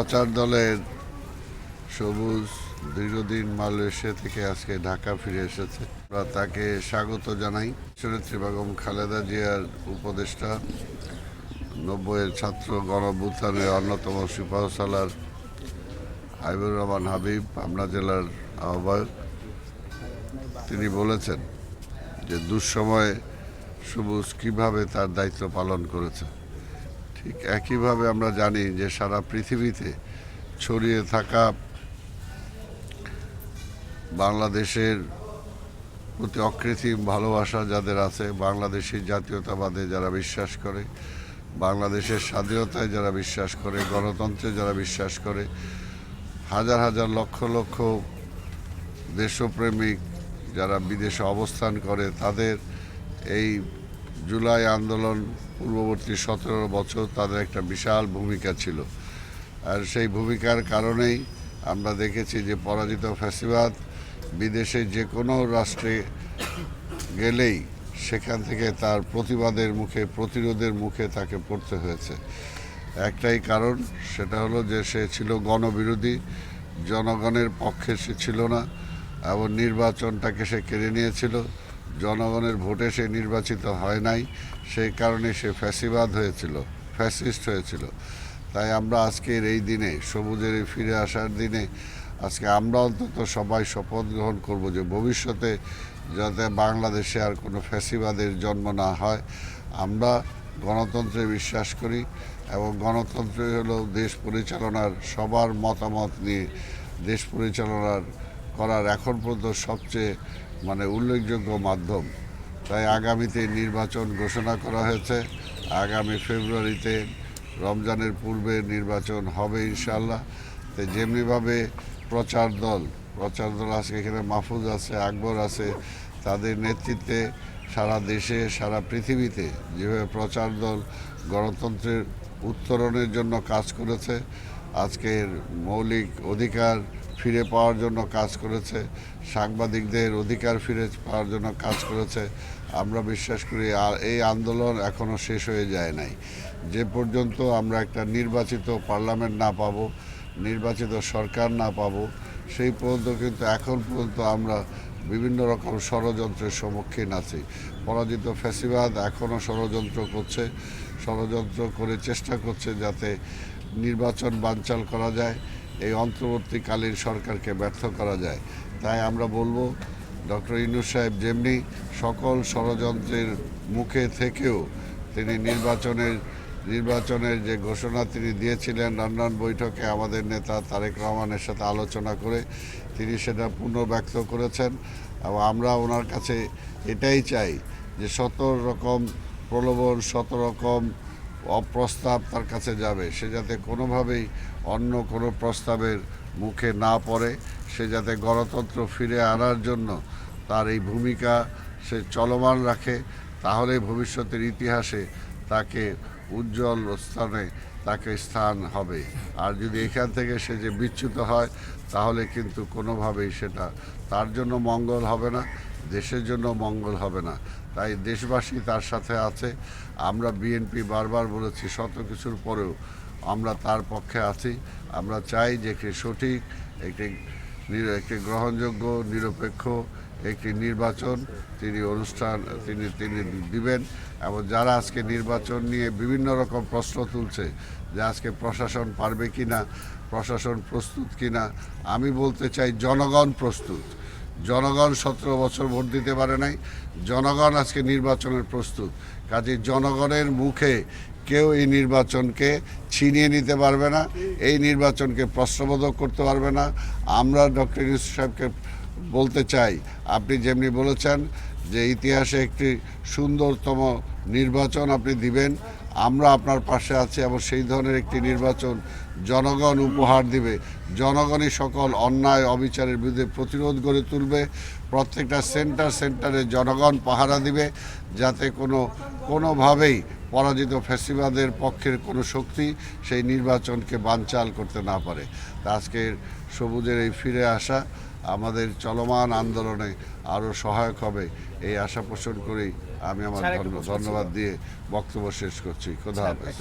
প্রচার দলের সবুজ দীর্ঘদিন মালয়েশিয়া থেকে আজকে ঢাকা ফিরে এসেছে। আমরা তাকে স্বাগত জানাই। সুনেত্রী বেগম খালেদা জিয়ার উপদেষ্টা, নব্বইয়ের ছাত্র গণভ্যুত্থানের অন্যতম সিপাহ সালার হাবিবুর রহমান হাবিব, পাবনা জেলার আহ্বায়ক। তিনি বলেছেন যে দুঃসময়ে সবুজ কীভাবে তার দায়িত্ব পালন করেছে। ঠিক একইভাবে আমরা জানি যে সারা পৃথিবীতে ছড়িয়ে থাকা বাংলাদেশের প্রতি অকৃত্রিম ভালোবাসা যাদের আছে, বাংলাদেশের জাতীয়তাবাদে যারা বিশ্বাস করে, বাংলাদেশের স্বাধীনতায় যারা বিশ্বাস করে, গণতন্ত্রে যারা বিশ্বাস করে, হাজার হাজার লক্ষ লক্ষ দেশপ্রেমিক যারা বিদেশে অবস্থান করে, তাদের এই জুলাই আন্দোলন পূর্ববর্তী সতেরো বছর তাদের একটা বিশাল ভূমিকা ছিল। আর সেই ভূমিকার কারণেই আমরা দেখেছি যে পরাজিত ফ্যাসিবাদ বিদেশে যে কোনো রাষ্ট্রে গেলেই সেখান থেকে তার প্রতিবাদের মুখে, প্রতিরোধের মুখে তাকে পড়তে হয়েছে। একটাই কারণ, সেটা হলো যে সে ছিল গণবিরোধী, জনগণের পক্ষে সে ছিল না এবং নির্বাচনটাকে সে কেড়ে নিয়েছিল। জনগণের ভোটে সে নির্বাচিত হয় নাই সেই কারণে সে ফ্যাসিবাদ হয়েছিল, ফ্যাসিস্ট হয়েছিল। তাই আমরা আজকের এই দিনে, সবুজের এই ফিরে আসার দিনে, আজকে আমরা অন্তত সবাই শপথ গ্রহণ করব যে ভবিষ্যতে যাতে বাংলাদেশে আর কোনো ফ্যাসিবাদের জন্ম না হয়। আমরা গণতন্ত্রে বিশ্বাস করি এবং গণতন্ত্র হলো দেশ পরিচালনার সবার মতামত নিয়ে, দেশ পরিচালনার করার এখন পর্যন্ত সবচেয়ে মানে উল্লেখযোগ্য মাধ্যম। তাই আগামীতে নির্বাচন ঘোষণা করা হয়েছে। আগামী ফেব্রুয়ারিতে রমজানের পূর্বে নির্বাচন হবে ইনশাল্লাহ তো যেমনিভাবে প্রচার দল প্রচার দল আছে এখানে মাহফুজ আছে, আকবর আছে, তাদের নেতৃত্বে সারা দেশে, সারা পৃথিবীতে যেভাবে প্রচার দল গণতন্ত্রের উত্তরণের জন্য কাজ করেছে, আজকের মৌলিক অধিকার ফিরে পাওয়ার জন্য কাজ করেছে, সাংবাদিকদের অধিকার ফিরে পাওয়ার জন্য কাজ করেছে, আমরা বিশ্বাস করি আর এই আন্দোলন এখনও শেষ হয়ে যায় নাই। যে পর্যন্ত আমরা একটা নির্বাচিত পার্লামেন্ট না পাবো, নির্বাচিত সরকার না পাবো, সেই পর্যন্ত কিন্তু এখন পর্যন্ত আমরা বিভিন্ন রকম ষড়যন্ত্রের সম্মুখীন আছি। পরাজিত ফ্যাসিবাদ এখনও ষড়যন্ত্র করছে, ষড়যন্ত্র করে চেষ্টা করছে যাতে নির্বাচন বানচাল করা যায়। এই অন্তর্বর্তীকালীন সরকারকে ব্যর্থ করা যায়। তাই আমরা বলব, ডক্টর ইনুস সাহেব যেমনি সকল ষড়যন্ত্রের মুখে থেকেও তিনি নির্বাচনের নির্বাচনের যে ঘোষণা তিনি দিয়েছিলেন লন্ডন বৈঠকে আমাদের নেতা তারেক রহমানের সাথে আলোচনা করে, তিনি সেটা পুনর্ব্যক্ত করেছেন। এবং আমরা ওনার কাছে এটাই চাই যে শত রকম প্রলোভন শত রকম অপ্রস্তাব তার কাছে যাবে। সে যাতে কোনোভাবেই অন্য কোনো প্রস্তাবের মুখে না পড়ে, সে যাতে গণতন্ত্র ফিরে আনার জন্য তার এই ভূমিকা সে চলমান রাখে তাহলে ভবিষ্যতের ইতিহাসে তাকে উজ্জ্বল স্থানে তাকে স্থান হবে। আর যদি এখান থেকে সে যে বিচ্যুত হয়, তাহলে কিন্তু কোনোভাবেই সেটা তার জন্য মঙ্গল হবে না, দেশের জন্য মঙ্গল হবে না। তাই দেশবাসী তার সাথে আছে। আমরা বিএনপি বারবার বলেছি, শত কিছুর পরেও আমরা তার পক্ষে আছি। আমরা চাই যে সঠিক, একটি একটি গ্রহণযোগ্য, নিরপেক্ষ একটি নির্বাচন, তিনি অনুষ্ঠান, তিনি তিনি দিবেন এবং যারা আজকে নির্বাচন নিয়ে বিভিন্ন রকম প্রশ্ন তুলছে যে আজকে প্রশাসন পারবে কি না প্রশাসন প্রস্তুত কি না আমি বলতে চাই জনগণ প্রস্তুত। জনগণ সতেরো বছর ভোট দিতে পারে নাই, জনগণ আজকে নির্বাচনের প্রস্তুত। কাজে জনগণের মুখে কেউ এই নির্বাচনকে ছিনিয়ে নিতে পারবে না, এই নির্বাচনকে প্রশ্নবোধক করতে পারবে না। আমরা ডক্টর ইউসুফ সাহেবকে বলতে চাই, আপনি যেমনি বলেছেন যে ইতিহাসে একটি সুন্দরতম নির্বাচন আপনি দিবেন, আমরা আপনার পাশে আছি এবং সেই ধরনের একটি নির্বাচন জনগণ উপহার দিবে। জনগণই সকল অন্যায়, অবিচারের বিরুদ্ধে প্রতিরোধ গড়ে তুলবে। প্রত্যেকটা সেন্টার সেন্টারে জনগণ পাহারা দিবে যাতে কোনো, কোনোভাবেই পরাজিত ফ্যাসিবাদের পক্ষের কোনো শক্তি সেই নির্বাচনকে বানচাল করতে না পারে। আজকের সবুজের এই ফিরে আসা আমাদের চলমান আন্দোলনে আরও সহায়ক হবে। এই আশা পোষণ করেই আমি আমার ধন্য- ধন্যবাদ দিয়ে বক্তব্য শেষ করছি। খোদা হাফেজ।